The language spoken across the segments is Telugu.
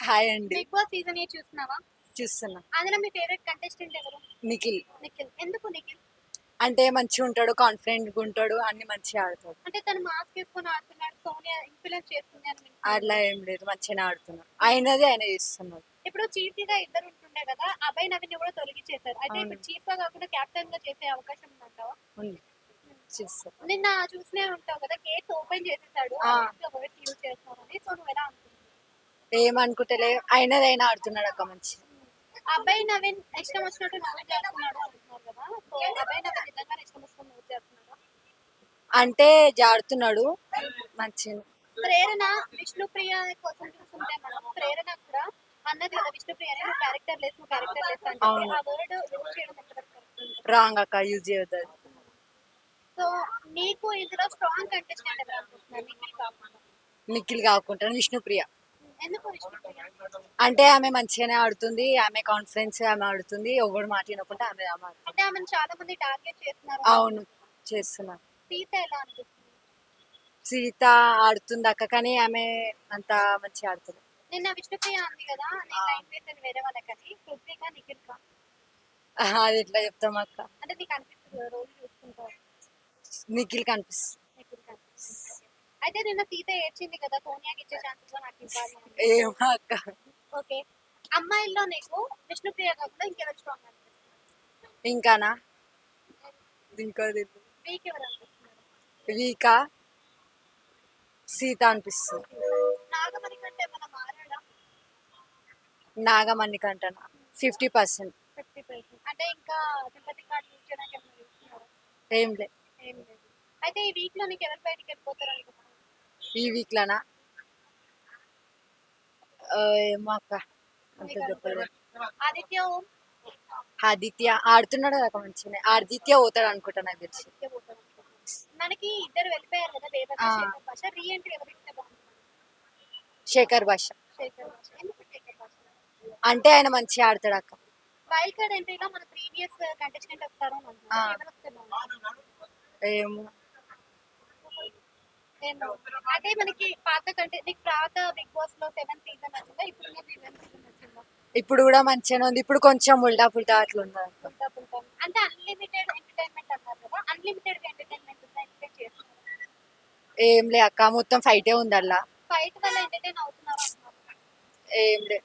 హాయ్ అండి. బిగ్ బాస్ సీజన్ ఏ చూస్తున్నావా? చూస్తున్నా. అందులో మీ ఫేవరెట్ కంటెస్టెంట్ ఎవరు? నిఖిల్. నిఖిల్. ఎందుకు నిఖిల్? అంటే మంచిగా ఉంటాడు కాన్ఫిడెంట్గా ఉంటాడు అన్ని మంచిగా ఆడతాడు. అంటే తను మాస్క్ వేసుకొని ఆడుతున్నాడు సోనియా ఇన్ఫ్లుయెన్స్ చేస్తుంది అని. అట్లా ఏం లేదు మంచిగానే ఆడుతున్నాడు. అయినది ఆయన చేస్తున్నాడు. ఇప్పుడు చీఫ్గా ఇద్దరు ఉంటుండే కదా అభయ్ నవీన్ కూడా తొలగించేశారు. అయితే అవును. ఇప్పుడు చీఫ్గా కాకుండా కెప్టెన్గా చేసే అవకాశం ఉందంటావా? ఉంది. చేస్తాడు నిన్న చూసినే ఉంటావు కదా గేట్స్ ఓపెన్ చేసేసాడు. వర్డ్స్ యూజ్ చేస్తున్నారని సో నువ్వు ఎలా అనుకుంటున్నావు ఏమనుకుంటలే. అయినది అయినా ఆడుతున్నాడు అక్క మంచిగా అభయ్ నవీన్ ఇష్టం వచ్చినట్టు నవ్వు చేస్తున్నాడు అంటున్నారు కదా. సో అభయ్ నవీన్ నిజంగా ఇష్టం వచ్చినట్టు నవ్వు చేస్తున్నాడు? అంటే జాడుతున్నాడు. మంచిగా ప్రేరణ విష్ణుప్రియ కోసం చూస్తుంటే మనం ప్రేరణ కూడా అన్నది కదా. విష్ణుప్రియ నువ్వు క్యారెక్టర్ నువ్వు క్యారెక్టర్ అంటే. ఆ వర్డ్ యూజ్ చేయడం? రాంగ్ అక్క యూజ్ చేయదు సో నీకు ఇందులో స్ట్రాంగ్ కంటెస్టెంట్ ఎవరు నిఖిల్ కాకుండా. నిఖిల్ కాకుండా విష్ణుప్రియ అంటే ఆమె మంచిగానే ఆడుతుంది ఆమె కాన్ఫిడెన్స్ ఆమె ఆడుతుంది ఎవడు మాట వినకుండా ఆమె ఆమె ఆడుతుంది. అంటే ఆమెను చాలా మంది టార్గెట్ చేస్తున్నారు అవును చేస్తున్నాడు సీత ఎలా అనిపిస్తుంది సీత ఆడుతుంది అక్క కానీ ఆమె అంత మంచిగా ఆడుతుంది నిన్న విష్ణుప్రియ అంది కదా నేను లైన్ వేసాను వేరే వాళ్ళకని అది ఎట్లా చెప్తాం అక్క? అంటే నీకు అనిపిస్తుంది రోజు చూసుకుంటావు నిఖిల్ కనిపిస్తుంది అయితే నిన్న సీత ఏడ్చింది కదా సోనియాకి ఇచ్చే ఛాన్సెస్ నాకు ఇవ్వాలి. ఏమో అక్క. ఓకే. అమ్మాయిల్లో నీకు విష్ణుప్రియ కాకుండా ఇంకెవరు స్ట్రాంగ్ ఇంకానా? ఇంకా మీకు ఎవరు అనిపిస్తున్నారు? వీక? సీత అనిపిస్తుంది. నాగమణి కంటే ఏమైనా మారాడా? నాగమణి కంటనా ఫిఫ్టీ పర్సెంట్. Fifty percent. అంటే ఇంకా సింపతి కార్డ్ ఏమైనా చూస్తున్నారా ఏం లే. ఏం లేదు. అయితే ఈ వీక్లో నీకు ఎవరు బయటికి వెళ్ళిపోతారు అనుకుంటున్నాను ఈ వీక్లోనా? ఏమో అక్క. అంత చెప్పలేదు ఆదిత్య ఆడుతున్నాడు కదా మంచిగానే. ఆదిత్య పోతాడు అనుకుంటా నాకు తెలిసి. మనకి ఇద్దరు వెళ్ళిపోయారు కదా. శేఖర్ భాష. ఎవరు ఇస్తే శేఖర్ అంటే ఆయన మంచిగా ఆడతాడు అక్క. వైల్డ్ కార్డ్ ఎంట్రీలో మన ప్రీవియస్ కంటెస్టెంట్ వస్తారు? ఏమో. నేను అంటే మనకి పాత కంటే నీకు పాత బిగ్ బాస్లో సెవెన్ సీజన్ వచ్చిందా? ఇప్పుడు సెవెన్ సీజన్ వచ్చిందా? ఇప్పుడు కూడా మంచిగానే ఉంది. ఇప్పుడు కొంచెం ఉల్టా పుల్టా అట్లా ఉంది. అంటే అన్లిమిటెడ్ ఎంటర్టైన్మెంట్ అన్నారు కదా అన్లిమిటెడ్ ఎంటర్టైన్మెంట్ ఏం లే అక్క మొత్తం ఫైటే ఉంది అలా ఫైట్ వల్ల ఎంటర్టైన్ అవుతున్నారు ఏం లే.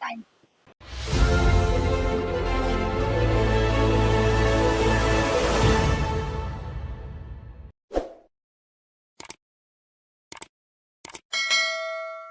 థ్యాంక్